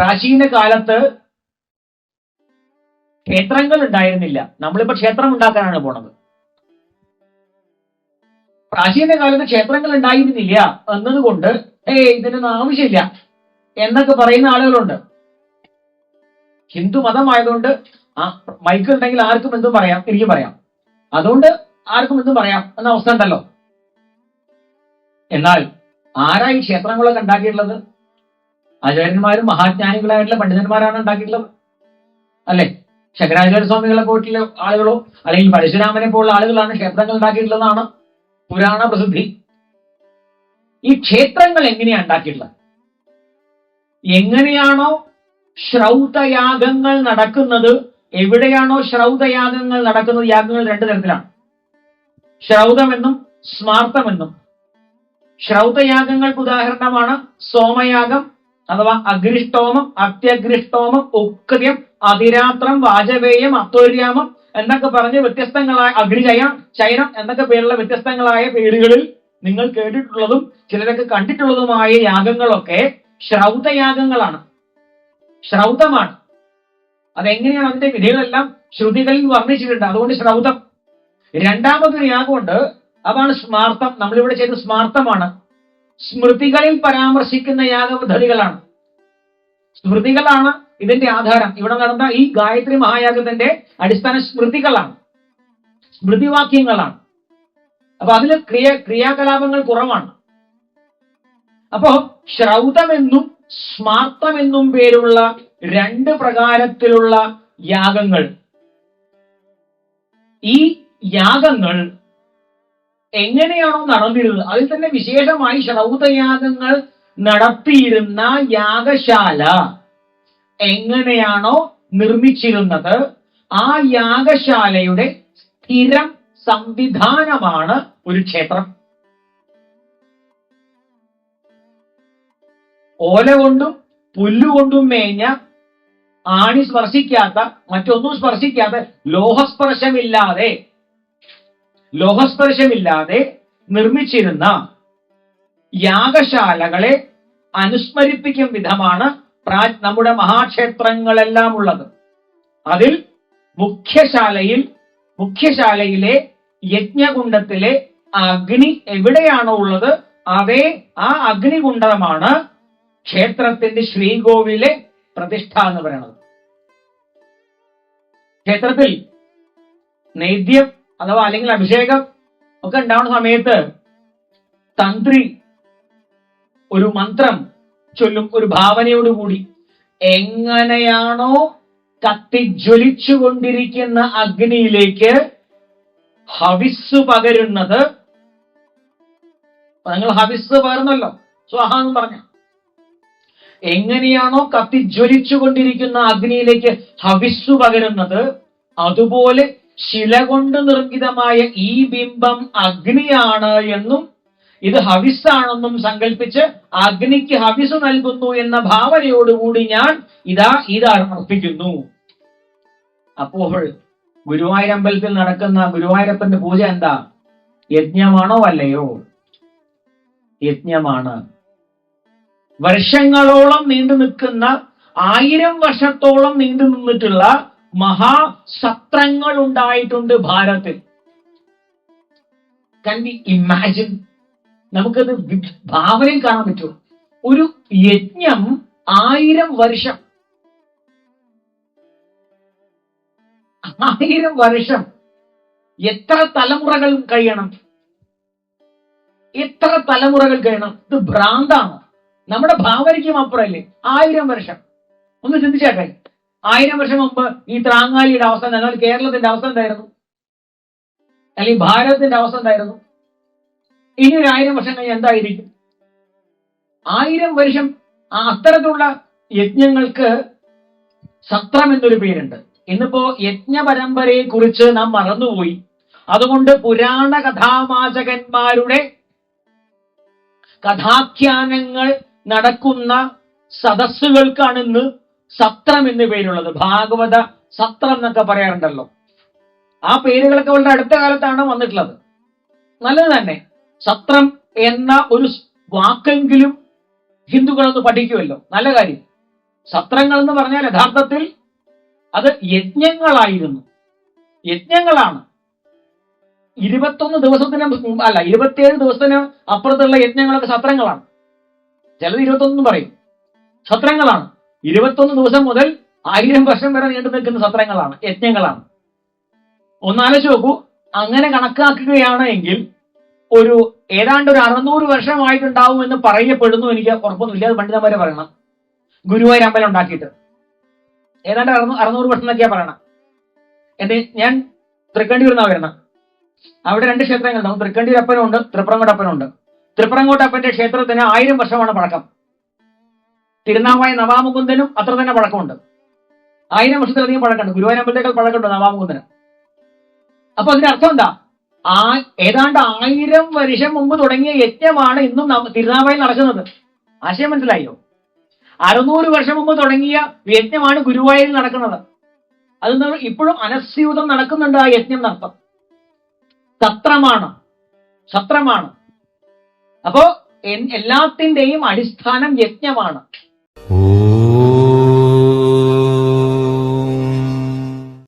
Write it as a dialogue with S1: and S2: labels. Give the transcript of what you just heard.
S1: പ്രാചീന കാലത്ത് ക്ഷേത്രങ്ങൾ ഉണ്ടായിരുന്നില്ല. നമ്മളിപ്പോ ക്ഷേത്രം ഉണ്ടാക്കാനാണ് പോണത്. പ്രാചീന കാലത്ത് ക്ഷേത്രങ്ങൾ ഉണ്ടായിരുന്നില്ല എന്നതുകൊണ്ട് ഏയ് ഇതിനൊന്നും ആവശ്യമില്ല എന്നൊക്കെ പറയുന്ന ആളുകളുണ്ട്. ഹിന്ദു മതമായതുകൊണ്ട് ആ മൈക്ക് ഉണ്ടെങ്കിൽ ആർക്കും എന്തും പറയാം എനിക്ക് പറയാം. അതുകൊണ്ട് ആർക്കും എന്തും പറയാം എന്ന അവസ്ഥ ഉണ്ടല്ലോ. എന്നാൽ ആരായി ക്ഷേത്രങ്ങളൊക്കെ ഉണ്ടാക്കിയിട്ടുള്ളത്? ആചാര്യന്മാരും മഹാജ്ഞാനികളായിട്ടുള്ള പണ്ഡിതന്മാരാണ് ഉണ്ടാക്കിയിട്ടുള്ളത്. അല്ലെ? ശങ്കരാചാര്യ സ്വാമികളെ പോയിട്ടുള്ള ആളുകളോ അല്ലെങ്കിൽ പരശുരാമനെ പോലുള്ള ആളുകളാണ് ക്ഷേത്രങ്ങൾ ഉണ്ടാക്കിയിട്ടുള്ളതാണ് പുരാണ പ്രസിദ്ധി. ഈ ക്ഷേത്രങ്ങൾ എങ്ങനെയാണ് ഉണ്ടാക്കിയിട്ടുള്ളത്? എങ്ങനെയാണോ ശ്രൗതയാഗങ്ങൾ നടക്കുന്നത്? എവിടെയാണോ ശ്രൗതയാഗങ്ങൾ നടക്കുന്നത്? യാഗങ്ങൾ രണ്ടു തരത്തിലാണ്. ശ്രൗതമെന്നും സ്മാർത്ഥമെന്നും ശ്രൗതയാഗങ്ങൾക്ക് ഉദാഹരണമാണ് സോമയാഗം അഥവാ അഗ്രിഷ്ടോമം അത്യഗ്രിഷ്ടോമം ഉക്ര്യം അതിരാത്രം വാജപേയം അത്തോര്യാമം എന്നൊക്കെ പറഞ്ഞ് വ്യത്യസ്തങ്ങളായ അഗ്നിചയ ശയനം എന്നൊക്കെ പേരുള്ള വ്യത്യസ്തങ്ങളായ പേരുകളിൽ നിങ്ങൾ കേട്ടിട്ടുള്ളതും ചിലരൊക്കെ കണ്ടിട്ടുള്ളതുമായ യാഗങ്ങളൊക്കെ ശ്രൗതയാഗങ്ങളാണ്. ശ്രൗതമാണ്. അതെങ്ങനെയാണ് അതിന്റെ വിധികളെല്ലാം ശ്രുതികളിൽ വർണിച്ചിട്ടുണ്ട്. അതുകൊണ്ട് ശ്രൗതം. രണ്ടാമതൊരു യാഗമുണ്ട്. അതാണ് സ്മാർത്ഥം. നമ്മളിവിടെ ചെയ്ത സ്മാർത്ഥമാണ്. സ്മൃതികളിൽ പരാമർശിക്കുന്ന യാഗപദ്ധതികളാണ്. സ്മൃതികളാണ് ഇതിന്റെ ആധാരം. ഇവിടെ നടന്ന ഈ ഗായത്രി മഹായാഗത്തിന്റെ അടിസ്ഥാന സ്മൃതികളാണ്. സ്മൃതിവാക്യങ്ങളാണ്. അപ്പൊ അതിൽ ക്രിയ ക്രിയാകലാപങ്ങൾ കുറവാണ്. അപ്പോ ശ്രൗതമെന്നും സ്മാർത്ഥമെന്നും പേരുള്ള രണ്ട് പ്രകാരത്തിലുള്ള യാഗങ്ങൾ. ഈ യാഗങ്ങൾ എങ്ങനെയാണോ നടന്നിരുന്നത്? അതിൽ തന്നെ വിശേഷമായി ശ്രൗതയാഗങ്ങൾ നടത്തിയിരുന്ന യാഗശാല എങ്ങനെയാണോ നിർമ്മിച്ചിരുന്നത്? ആ യാഗശാലയുടെ സ്ഥിരം സംവിധാനമാണ് ഒരു ക്ഷേത്രം. ഓല കൊണ്ടും പുല്ലുകൊണ്ടും മേഞ്ഞ ആണി സ്പർശിക്കാത്ത മറ്റൊന്നും സ്പർശിക്കാത്ത ലോഹസ്പർശമില്ലാതെ ലോഹസ്പർശമില്ലാതെ നിർമ്മിച്ചിരുന്ന യാഗശാലകളെ അനുസ്മരിപ്പിക്കും വിധമാണ് പ്രാ- നമ്മുടെ മഹാക്ഷേത്രങ്ങളെല്ലാം ഉള്ളത്. അതിൽ മുഖ്യശാലയിൽ മുഖ്യശാലയിലെ യജ്ഞകുണ്ടത്തിലെ അഗ്നി എവിടെയാണോ ഉള്ളത് അവേ ആ അഗ്നികുണ്ഡമാണ് ക്ഷേത്രത്തിന്റെ ശ്രീകോവിലെ പ്രതിഷ്ഠ എന്ന് പറയുന്നത്. ക്ഷേത്രത്തിൽ നൈദ്യം അഥവാ അല്ലെങ്കിൽ അഭിഷേകം ഒക്കെ ഉണ്ടാവുന്ന സമയത്ത് തന്ത്രി ഒരു മന്ത്രം ചൊല്ലും ഒരു ഭാവനയോടുകൂടി എങ്ങനെയാണോ കത്തിജ്വലിച്ചുകൊണ്ടിരിക്കുന്ന അഗ്നിയിലേക്ക് ഹവിസ് പകരുന്നത്. നിങ്ങൾ ഹവിസ് പകർന്നല്ലോ. സ്വാഹ എന്ന് പറഞ്ഞ. എങ്ങനെയാണോ കത്തിജ്വലിച്ചുകൊണ്ടിരിക്കുന്ന അഗ്നിയിലേക്ക് ഹവിസ് പകരുന്നത്. അതുപോലെ ശില കൊണ്ട് നിർമ്മിതമായ ഈ ബിംബം അഗ്നിയാണ് എന്നും ഇത് ഹവിസ്സാണെന്നും സങ്കല്പിച്ച് അഗ്നിക്ക് ഹവിസ് നൽകുന്നു എന്ന ഭാവനയോടുകൂടി ഞാൻ ഇതാ ഇത് അർപ്പിക്കുന്നു. അപ്പോൾ ഗുരുവായൂരമ്പലത്തിൽ നടക്കുന്ന ഗുരുവായൂരപ്പന്റെ പൂജ എന്താ? യജ്ഞമാണോ അല്ലയോ? യജ്ഞമാണ്. വർഷങ്ങളോളം നീണ്ടു നിൽക്കുന്ന ആയിരം വർഷത്തോളം നീണ്ടു നിന്നിട്ടുള്ള മഹാസത്രങ്ങൾ ഉണ്ടായിട്ടുണ്ട് ഭാരതത്തിൽ. കൻ ബി ഇമാജിൻ നമുക്കത് ഭാവനയിൽ കാണാൻ പറ്റുമോ? ഒരു യജ്ഞം ആയിരം വർഷം. ആയിരം വർഷം. എത്ര തലമുറകൾ കഴിയണം? എത്ര തലമുറകൾ കഴിയണം? ഇത് ഭ്രാന്താണ്. നമ്മുടെ ഭാവനയ്ക്കും അപ്പുറമല്ലേ ആയിരം വർഷം. ഒന്ന് ചിന്തിച്ചേട്ടെ ആയിരം വർഷം മുമ്പ് ഈ ത്രാങ്ങാലിയുടെ അവസ്ഥ എന്നാൽ കേരളത്തിന്റെ അവസ്ഥ എന്തായിരുന്നു? അല്ലെങ്കിൽ ഭാരതത്തിന്റെ അവസ്ഥ എന്തായിരുന്നു? ഇനി ഒരു ആയിരം വർഷം കഴിഞ്ഞ് എന്തായിരിക്കും? ആയിരം വർഷം അത്തരത്തിലുള്ള യജ്ഞങ്ങൾക്ക് സത്രം എന്നൊരു പേരുണ്ട്. ഇന്നിപ്പോ യജ്ഞ പരമ്പരയെ കുറിച്ച് നാം മറന്നുപോയി. അതുകൊണ്ട് പുരാണ കഥാവാചകന്മാരുടെ കഥാഖ്യാനങ്ങൾ നടക്കുന്ന സദസ്സുകൾക്കാണ് ഇന്ന് സത്രം എന്ന് പേരുള്ളത് ഭാഗവത സത്രം എന്നൊക്കെ പറയാറുണ്ടല്ലോ. ആ പേരുകളൊക്കെ വളരെ അടുത്ത കാലത്താണ് വന്നിട്ടുള്ളത്. നല്ലത് തന്നെ. സത്രം എന്ന ഒരു വാക്കെങ്കിലും ഹിന്ദുക്കളൊന്ന് പഠിക്കുമല്ലോ. നല്ല കാര്യം. സത്രങ്ങൾ എന്ന് പറഞ്ഞാൽ യഥാർത്ഥത്തിൽ അത് യജ്ഞങ്ങളായിരുന്നു. യജ്ഞങ്ങളാണ്. ഇരുപത്തൊന്ന് ദിവസത്തിന് അല്ല ഇരുപത്തിയേഴ് ദിവസത്തിന് അപ്പുറത്തുള്ള യജ്ഞങ്ങളൊക്കെ സത്രങ്ങളാണ്. ചിലത് ഇരുപത്തൊന്നും പറയും. സത്രങ്ങളാണ്. ഇരുപത്തൊന്ന് ദിവസം മുതൽ ആയിരം വർഷം വരെ നീണ്ടു നിൽക്കുന്ന സത്രങ്ങളാണ് യജ്ഞങ്ങളാണ്. ഒന്നാലോചിച്ച് നോക്കൂ അങ്ങനെ കണക്കാക്കുകയാണ് എങ്കിൽ ഒരു ഏതാണ്ട് ഒരു അറുന്നൂറ് വർഷമായിട്ടുണ്ടാവും എന്ന് പറയപ്പെടുന്നു എനിക്ക് ഉറപ്പൊന്നുമില്ല അത് പണ്ഡിതന്മാരെ പറയണം. ഗുരുവായൂർ അമ്പലം ഉണ്ടാക്കിയിട്ട്. ഏതാണ്ട് അറുന്നൂ അറുന്നൂറ് വർഷം എന്നൊക്കെയാ പറയണം. എന്റെ ഞാൻ തൃക്കണ്ടിയൂർ നിന്നാ വരണം അവിടെ രണ്ട് ക്ഷേത്രങ്ങൾ നമുക്ക് തൃക്കണ്ടിയൂർ അപ്പനുണ്ട് തൃപ്രങ്ങോട്ട് അപ്പന്റെ ക്ഷേത്രത്തിന് ആയിരം വർഷമാണ് പഴക്കം. തിരുനാവായ നവാമുകുന്ദനും അത്ര തന്നെ പഴക്കമുണ്ട്. ആയിരം വർഷത്തിലധികം പഴക്കമുണ്ട്. ഗുരുവായൂർ അമ്പലത്തേക്കാൾ പഴക്കമുണ്ട് നവാമുകുന്ദന്. അപ്പൊ അതിന്റെ അർത്ഥം എന്താ? ആ ഏതാണ്ട് ആയിരം വർഷം മുമ്പ് തുടങ്ങിയ യജ്ഞമാണ് ഇന്നും തിരുനാവായിൽ നടക്കുന്നത്. ആശയം മനസ്സിലായോ? അറുന്നൂറ് വർഷം മുമ്പ് തുടങ്ങിയ യജ്ഞമാണ് ഗുരുവായൂരിൽ നടക്കുന്നത്. അത് ഇപ്പോഴും അനസ്യൂതം നടക്കുന്നുണ്ട് ആ യജ്ഞം നടത്തം സത്രമാണ്. സത്രമാണ്. അപ്പോ എല്ലാത്തിന്റെയും അടിസ്ഥാനം യജ്ഞമാണ്.
S2: Oh.